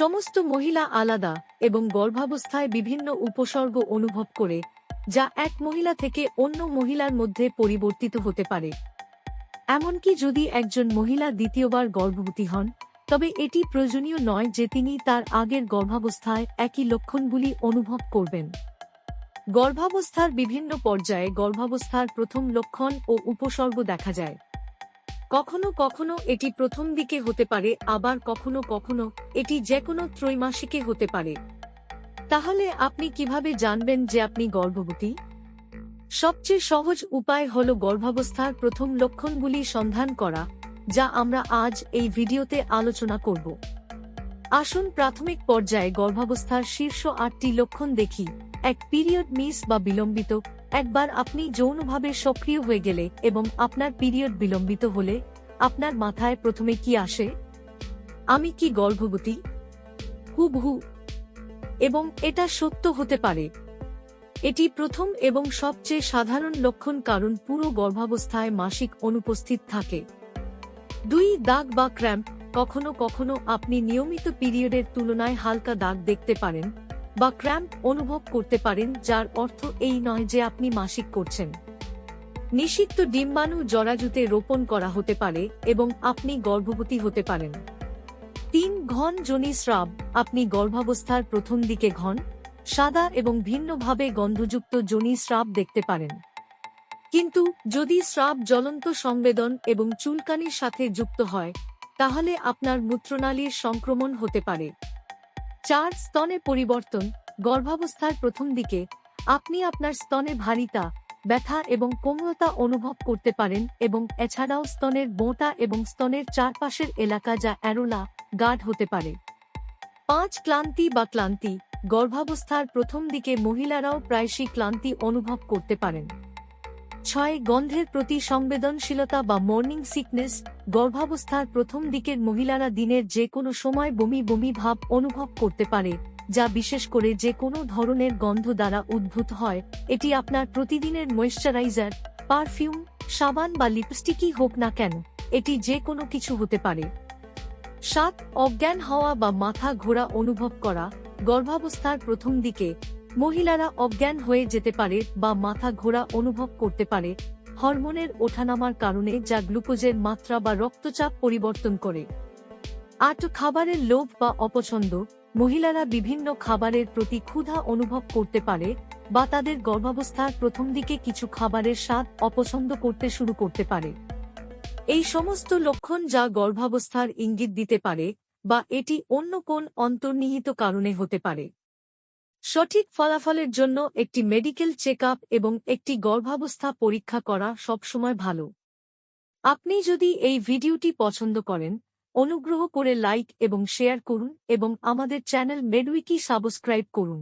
সমস্ত মহিলা আলাদা এবং গর্ভাবস্থায় বিভিন্ন উপসর্গ অনুভব করে, যা এক মহিলা থেকে অন্য মহিলার মধ্যে পরিবর্তিত হতে পারে। এমনকি যদি একজন মহিলা দ্বিতীয়বার গর্ভবতী হন, তবে এটি প্রয়োজনীয় নয় যে তিনি তার আগের গর্ভাবস্থায় একই লক্ষণগুলি অনুভব করবেন। গর্ভাবস্থার বিভিন্ন পর্যায়ে গর্ভাবস্থার প্রথম লক্ষণ ও উপসর্গ দেখা যায়। কখনো কখনো এটি প্রথম দিকে হতে পারে, আবার কখনো কখনো এটি যে কোনো ত্রৈমাসিকে হতে পারে। তাহলে আপনি কীভাবে জানবেন যে আপনি গর্ভবতী? সবচেয়ে সহজ উপায় হল গর্ভাবস্থার প্রথম লক্ষণগুলি সন্ধান করা, যা আমরা আজ এই ভিডিওতে আলোচনা করব। আসুন প্রাথমিক পর্যায়ে গর্ভাবস্থার শীর্ষ আটটি লক্ষণ দেখি। এক পিরিয়ড মিস বা বিলম্বিত একবার আপনি যৌনভাবে সক্রিয় হয়ে গেলে এবং আপনার পিরিয়ড বিলম্বিত হলে, আপনার মাথায় প্রথমে কি আসে? আমি কি গর্ভবতী? হুবহু। এবং এটা সত্য হতে পারে। এটি প্রথম এবং সবচেয়ে সাধারণ লক্ষণ কারণ পুরো গর্ভাবস্থায় মাসিক অনুপস্থিত থাকে। দুই দাগ বা ক্র্যাম্প, কখনো কখনো আপনি নিয়মিত পিরিয়ডের তুলনায় হালকা দাগ দেখতে পারেন। বা ক্র্যাম্প অনুভব করতে পারেন, যার অর্থ এই নয় যে আপনি মাসিক করছেন। নিষিদ্ধ ডিম্বাণু জরাজুতে রোপণ করা হতে পারে এবং আপনি গর্ভবতী হতে পারেন। তিন ঘন জনি স্রাব, আপনি গর্ভাবস্থার প্রথম দিকে ঘন, সাদা এবং ভিন্নভাবে গন্ধযুক্ত জনি স্রাব দেখতে পারেন। কিন্তু যদি স্রাব জ্বলন্ত সংবেদন এবং চুলকানির সাথে যুক্ত হয়, তাহলে আপনার মূত্রনালীর সংক্রমণ হতে পারে। চার স্তনে পরিবর্তন, গর্ভাবস্থার প্রথম দিকে, আপনি আপনার স্তনে ভারিতা, ব্যথা এবং কোমলতা অনুভব করতে পারেন এবং এছাড়াও স্তনের বোঁটা এবং স্তনের চারপাশের এলাকা যা অ্যারোলা, গাঢ় হতে পারে। পাঁচ, ক্লান্তি বা ক্লান্তি, গর্ভাবস্থার প্রথম দিকে মহিলারাও প্রায়শই ক্লান্তি অনুভব করতে পারেন। ছয় গন্ধের প্রতি সংবেদনশীলতা বা মর্নিং সিকনেস গর্ভাবস্থার প্রথম দিকের মহিলারা দিনের যে কোনো সময় বমি বমি ভাব অনুভব করতে পারে, যা বিশেষ করে যে কোনো ধরনের গন্ধ দ্বারা উদ্ভূত হয়। এটি আপনার প্রতিদিনের ময়েশ্চারাইজার পারফিউম সাবান বা লিপস্টিকই হোক না কেন, এটি যে কোনো কিছু হতে পারে। সাত, অজ্ঞান হওয়া বা মাথা ঘোরা অনুভব করা, গর্ভাবস্থার প্রথম দিকে মহিলারা অজ্ঞান হয়ে যেতে পারে বা মাথা ঘোরা অনুভব করতে পারে, হরমোনের ওঠানামার কারণে যা গ্লুকোজের মাত্রা বা রক্তচাপ পরিবর্তন করে। আট, খাবারের লোভ বা অপছন্দ। মহিলারা বিভিন্ন খাবারের প্রতি ক্ষুধা অনুভব করতে পারে বা তাদের গর্ভাবস্থার প্রথম দিকে কিছু খাবারের স্বাদ অপছন্দ করতে শুরু করতে পারে। এই সমস্ত লক্ষণ যা গর্ভাবস্থার ইঙ্গিত দিতে পারে বা এটি অন্য কোন অন্তর্নিহিত কারণে হতে পারে। সঠিক ফলাফলের জন্য একটি মেডিকেল চেক এবং একটি গর্ভাবস্থা পরীক্ষা করা সবসময় ভালো। আপনি যদি এই ভিডিওটি পছন্দ করেন, অনুগ্রহ করে লাইক এবং শেয়ার করুন এবং আমাদের চ্যানেল মেডউইকি সাবস্ক্রাইব করুন।